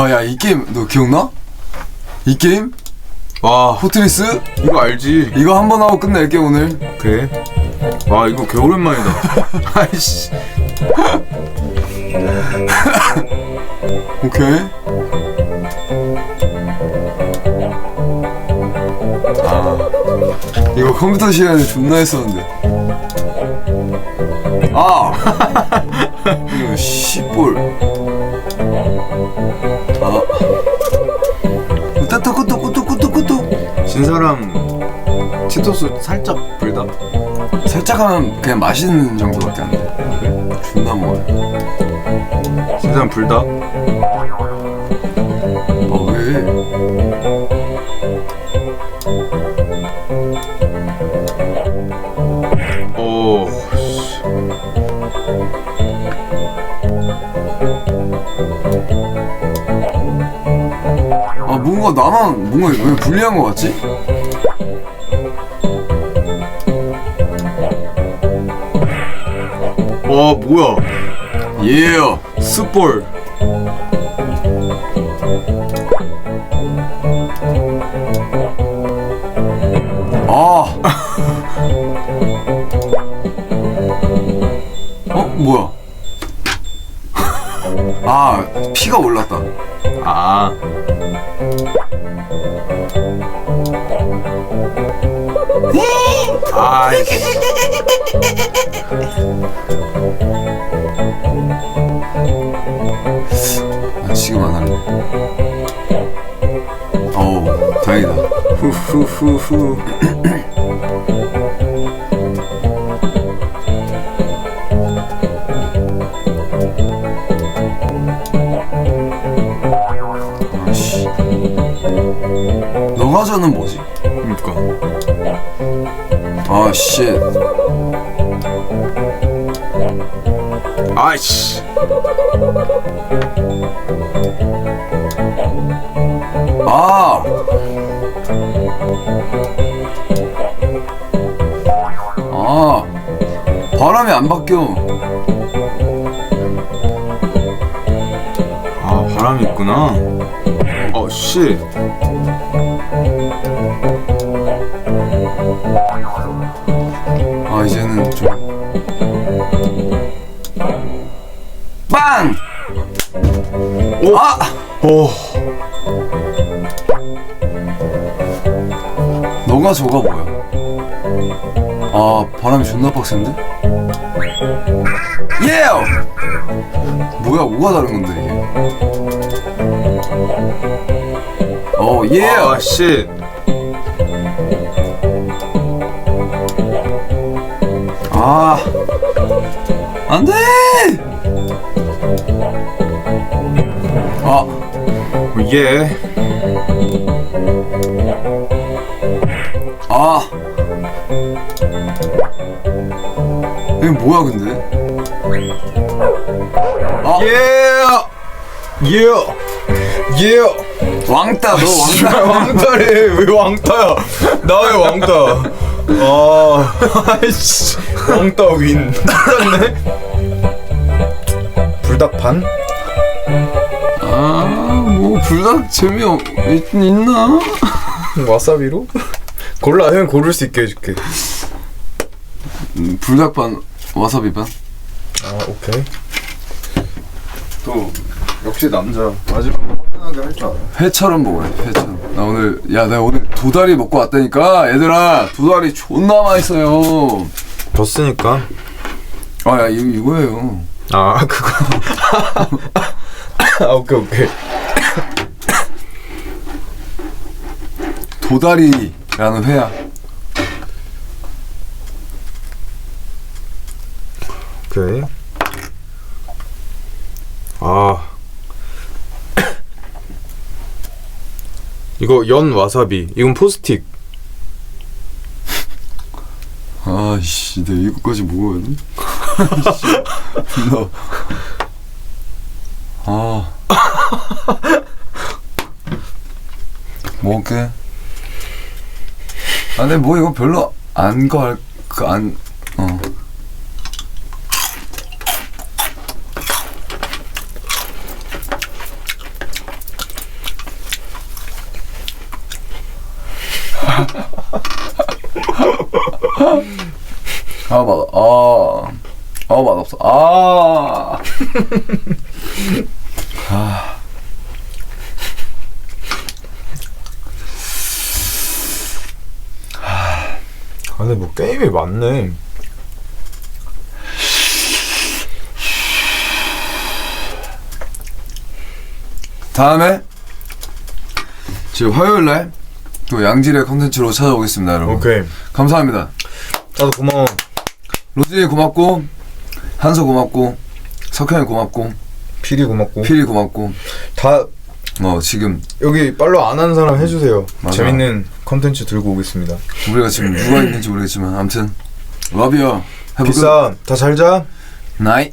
아, 야, 이 게임, 너 기억나? 이 게임? 와 포트리스? 이거 알지? 이거 한 번 하고 끝낼게, 오늘. 그래? 와 이거 개 오랜만이다. 아이씨. 오케이. 아, 이거 컴퓨터 시간에 존나 했었는데. 아! 이거 씨볼. 진 사람 치토스 살짝 불다. 살짝 하면 그냥 맛있는 정도밖에 안 돼. 존나 먹어요. 진 사람 불다. 뭔가 나만 뭔가 왜 불리한 거 같지? 와 뭐야? 예요. 숯볼. 아. 어 뭐야? 아 피가 올랐다. 아. 아이씨. 아, 지금 안 할래. 어우 다행이다. 후후후후. 저는 뭐지? 그러니까. 아 씨. 아이씨. 아. 아. 바람이 안 바뀌어. 아 바람이 있구나. 어 씨. 아 이제는 좀 빵! 오. 아! 오. 너가 저가 뭐야? 아 바람이 존나 빡센데? 예! 뭐야 뭐가 다른 건데 이게? 어 예! 아 씨. 아 안 돼! 아 예. 아. 이게 뭐야 근데? 아 예. 예. 예. 왕따 너 왕따. 왕따래 왜 왕따야? 나 왜 왕따? 아, 아이씨, 왕따 윈. 똑같네. 불닭판? 아뭐 불닭 재미 없 있, 있나? 와사비로? 골라, 형 고를 수 있게 해줄게. 음, 불닭 반 와사비 반. 아, 오케이. 또 역시 남자 마지막 화끈하게 할 줄 알아. 회처럼 먹어야 돼 회처럼. 나 오늘 야 내가 오늘 도다리 먹고 왔다니까 얘들아 도다리 존나 맛있어요. 졌으니까. 아 야 이거 이거예요. 아, 그거. 아, 오케이, 오케이. 도다리라는 회야. 오케이. 아. 이거 연 와사비. 이건 포스틱. 아씨 내가 이거까지 먹어야. 아. 먹을게. 아, 근데 뭐 이거 별로 안 거할 그안 어. 아 맛, 아, 아 맛없어. 아, 아 근데 뭐 게임이 많네. 다음에? 지금 화요일 날 또 양질의 컨텐츠로 찾아오겠습니다, 여러분. 오케이. 감사합니다. 나도 고마워. 로진이 고맙고 한서 고맙고 석현이 고맙고 필이 고맙고. 필이 고맙고. 다 어 지금 여기 팔로우 안 하는 사람 해주세요. 맞아. 재밌는 컨텐츠 들고 오겠습니다. 우리가 지금 누가 있는지 모르겠지만 아무튼 러비어 비싸 다 잘 자. 나이